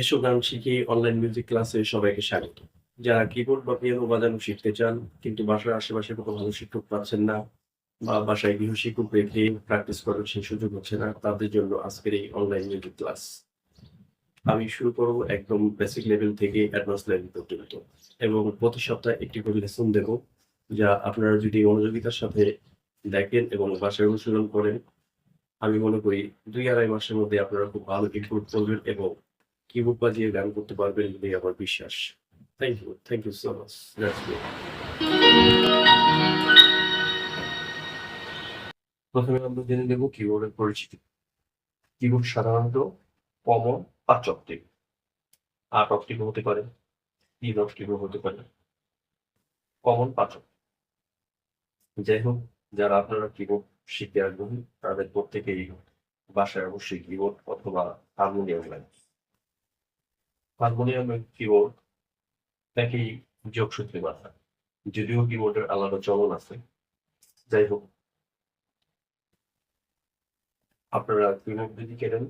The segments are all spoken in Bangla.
এসো গান শিখি অনলাইন মিউজিক ক্লাসে সবাইকে স্বাগত। যারা কিবোর্ড বা পিয়ানো বাজানো শিখতে চান, কিন্তু বাসার আশেপাশে কোনো ভালো শিক্ষক পাচ্ছেন না, বা বাসায় গৃহ শিক্ষক রেখে প্র্যাকটিস করার সেই সুযোগ হচ্ছে না, তাদের জন্য আজকের এই অনলাইন মিউজিক ক্লাস আমি শুরু করব একদম বেসিক লেভেল থেকে অ্যাডভান্স লেভেল পর্যন্ত, এবং প্রতি সপ্তাহে একটি করে লেসন দেব, যা আপনারা যদি মনোযোগিতার সাথে দেখেন এবং বাসায় অনুশীলন করেন, আমি মনে করি দুই আড়াই মাসের মধ্যে আপনারা খুব ভালো ইমপ্রুভ করবেন এবং কিবোর্ড বাজিয়ে গান করতে পারবেন বলেই আমার বিশ্বাস। Thank you thank you so much প্রথমে আমরা জেনে নেব কিবোর্ডের পরিচিতি। কিবোর্ড সাধারণত কমন পাঁচ অক্টিভ আট অক্টিভ হতে পারে তিন অক্টিভ হতে পারে। কমন পাঁচ। যাই হোক, যারা আপনারা কিবোর্ড শিখতে আগ্রহী, তাদের প্রত্যেকেই বাসায় অবশ্যই কিবোর্ড অথবা হারমোনিয়াম লাগে হারমোনিয়ামের কিবোর্ড একই যোগসূত্রে বাধা। যদিও কিবোর্ডের আলাদা চলন আছে। যাই হোক, আপনারা কিবোর্ড যদি কেনেন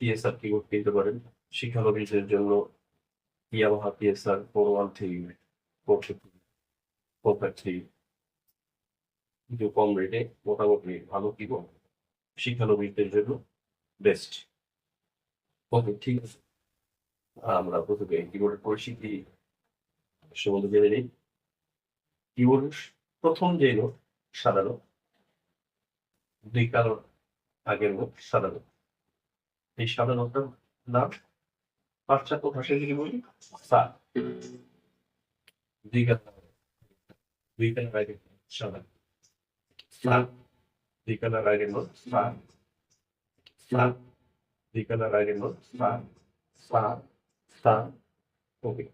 পিএসআর কিবোর্ড কিনতে পারেন। শিক্ষানবিশদের জন্য Yamaha PSR four one three four four five three একটু কম রেটে মোটামুটি ভালো কিবোর্ড শিক্ষানবিশদের জন্য বেস্ট ওকে ঠিক আছে। আমরা প্রথমে কিবোর্ডের পরিচিতি সম্বন্ধে জেনে নিই। কিবোর্ড প্রথম যে নোট সাদা নোট দুই কালো আগের নোট সাদা নোট এই সাদা নোটটার নাম পাশ্চাত্য ভাষায় যদি বলি, সা। দুই কালো দুই কালো আগের সাদা সা, দুই কালো আগের নোট সা। সা, দুই কালো আগের নোট সা। সা সা ওকে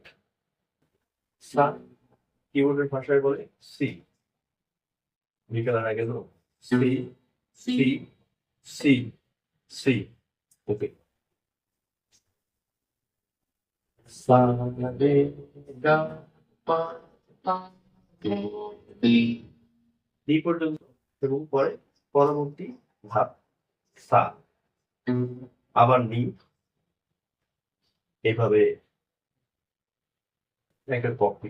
সা কিবোর্ডের ভাষায় বলে সি বিকেলের আগে তো C C C C okay সা রে গা পা পা এই পর্যন্ত এবং পরে পরবর্তী ধাপ সা আবার নি এইভাবে একটা কপি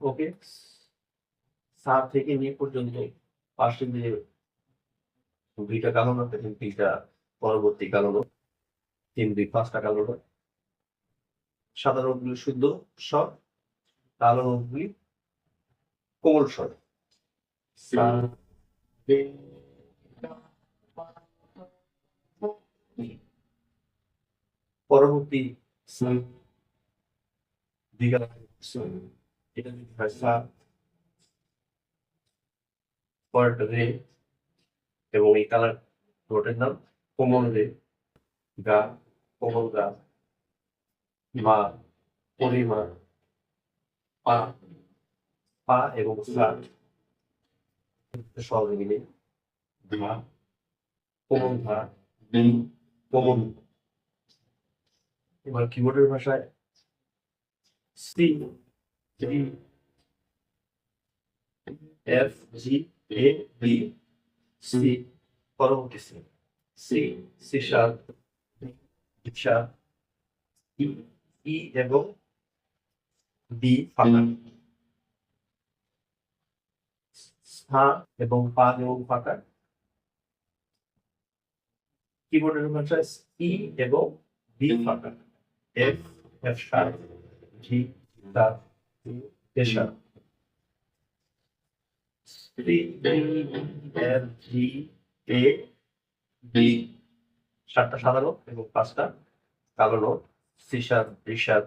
ওকে সাত থেকে নিয়ে পর্যন্ত পাশে যে দুইটা কালো নোট এবং দুইটা পরবর্তী কালো নোট তিন দুই পাঁচটা কালো নোট সাদা নোটগুলি শুদ্ধ স্বর কালো নোটগুলি কোমল স্বর। পরবর্তী সা দিগা সা এটা যদি হয় সা পরেরটা রে এবং এই কালার নোটের নাম কোমল রে গা কোমল গা মা পরিমা পা পা এবং সা মিলে ধা কোমল ধা কোমল এবার কিবোর্ডের ভাষায় C G F G A B C পরবর্তী C C C sharp D sharp E এবং বি ফাঁকা। সা এবং পা এবং ফাঁকা কিবোর্ডের ভাষায় ই এবং বি ফাঁকা। F F sharp G sharp A sharp C D F G A B সাতটা সাদা নোট এবং পাঁচটা কালো note C sharp D sharp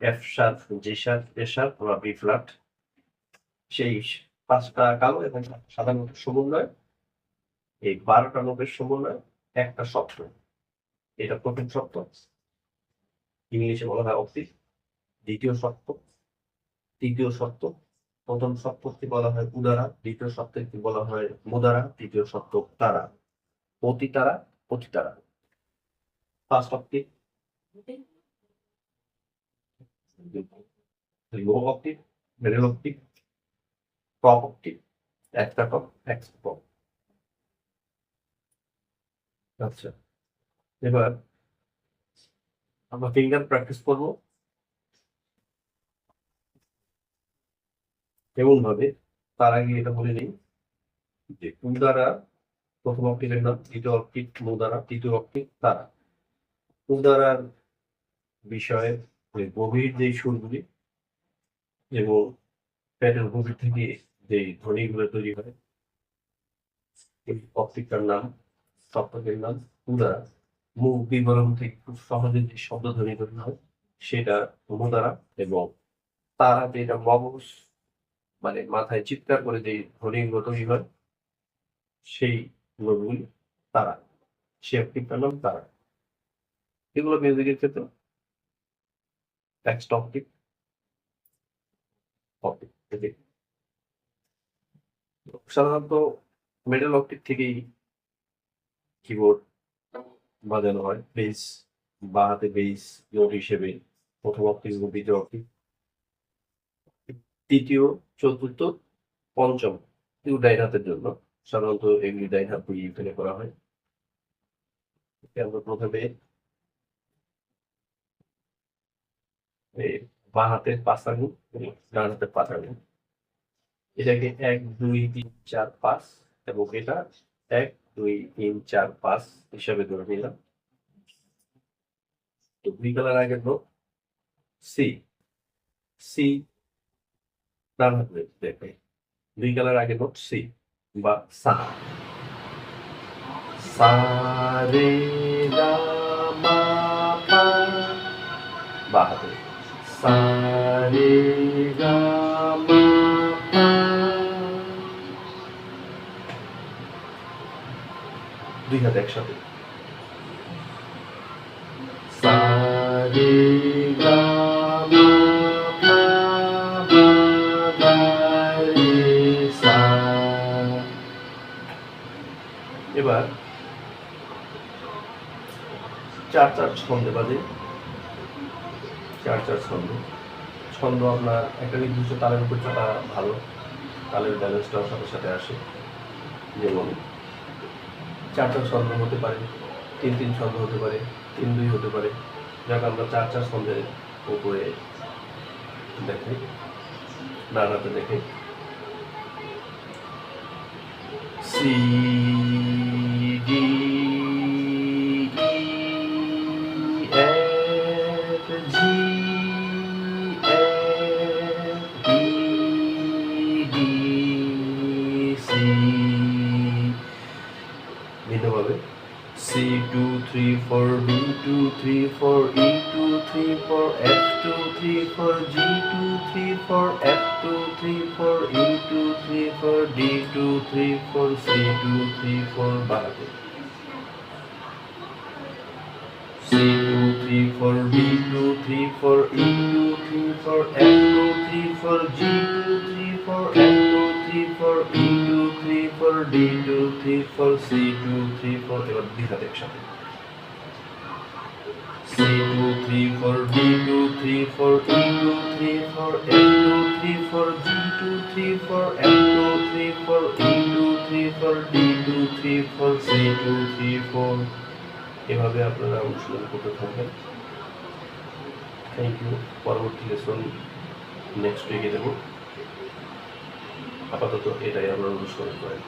F sharp G sharp A sharp বা বি ফ্ল্যাট সেই পাঁচটা কালো এবং সাদা নোটের সমন্বয়। এই বারোটা নোটের সমন্বয়, একটা শব্দ এটা প্রথম শব্দ ইংলিশে বলা হয় অক্সিস দ্বিতীয় শব্দ তৃতীয় শব্দ প্রথম শব্দটি বলা হয় উদারা, দ্বিতীয় শব্দটি বলা হয় মুদারা, তৃতীয় শব্দ তারা। অতি তারা অতি তারা first octave low octave middle octave top octave একটা টপ টপ আচ্ছা এবার আমরা ফিঙ্গার প্র্যাকটিস করব। এমন ভাবে তার আগে এটা বলে নেই যে, কোন দ্বারা প্রথম অক্ষরের নাম, দ্বিতীয় অক্ষিক মু দ্বারা, তৃতীয় অক্ষিক তারা। কোন দ্বারার বিষয়ে গভীর যে সুরগুলি এবং পেটের গভীর থেকে যে ধ্বনিগুলো তৈরি হয়, এই অক্ষিকটার নাম, সপ্তকের নাম উদারা মুখ বিবরণ থেকে খুব সহজে যে শব্দ ধ্বনি তৈরি হয়, সেটা মুদারা এবং তারা যেটা মগজ মানে মাথায় চিৎকার করে যে ধ্বনিগুলো তৈরি হয়, সেই গুলোগুলি তারা, সে অক্ষিকটার নাম তারা এগুলো মিউজিকের ক্ষেত্রে টেক্সট অপটিক অপটিক সাধারণত মেডেল অপটিক থেকেই কিবোর্ড বাজানো হয়। বেস বা হাতে বেস নোট হিসেবে। প্রথম অপটিক এবং দ্বিতীয় তৃতীয় চতুর্থ, পঞ্চম। এগুলো ডাইন হাতের জন্য। সাধারণত এগুলি ডাইন হাত দিয়ে ইউজে করা হয়। আমরা প্রথমে বাঁ হাতের পাঁচ আঙুল ডান হাতের পাঁচ আঙুল এটাকে এক, দুই, তিন, চার, পাঁচ এবং এটা এক দুই, তিন, চার, পাঁচ হিসাবে ধরে নিলাম। তো দুই কালার আগের নোট সি সি দেখে। দুই কালার আগে নোট সি বা সা। সা রে গা মা বা সা রে গা মা দুই হাত একসাথে। এবার চার চার ছন্দে বাজে। চার চার ছন্দ। ছন্দ আপনার একটা নির্দিষ্ট তালের উপর চাপা ভালো। তালের ব্যালেন্সটাও সাথে সাথে আসে। যেমন চার চার ছন্দ হতে পারে তিন তিন ছন্দ হতে পারে তিন দুই হতে পারে। যাকে, আমরা চার চার ছন্দের উপরে দেখাই নানাতে দেখে। C three four E two three four F two three four G two three four F two three four E two three four D two three four C two three four বাড়াতে C two three four D two three four E two three four F two three four G two three four F two three four E two three four D two three four C two three four এবার দ্বিঘাত একসাথে C two three four D two three four E two three four F two three four G two three four F two three four E two three four D two three four C two three four এভাবে আপনারা অনুশীলন করতে থাকবেন। থ্যাংক ইউ পরবর্তী লেসন নেক্সট উইকে দেবো। আপাতত এটাই আপনারা অনুসরণ করেন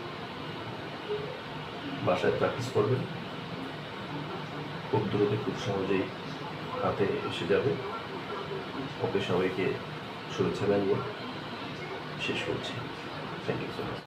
বাসায় প্র্যাকটিস করবেন। খুব দ্রুত খুব সহজেই হাতে এসে যাবে। ওকে সবাইকে শুভেচ্ছা জানিয়ে শেষ করছি। Thank you so much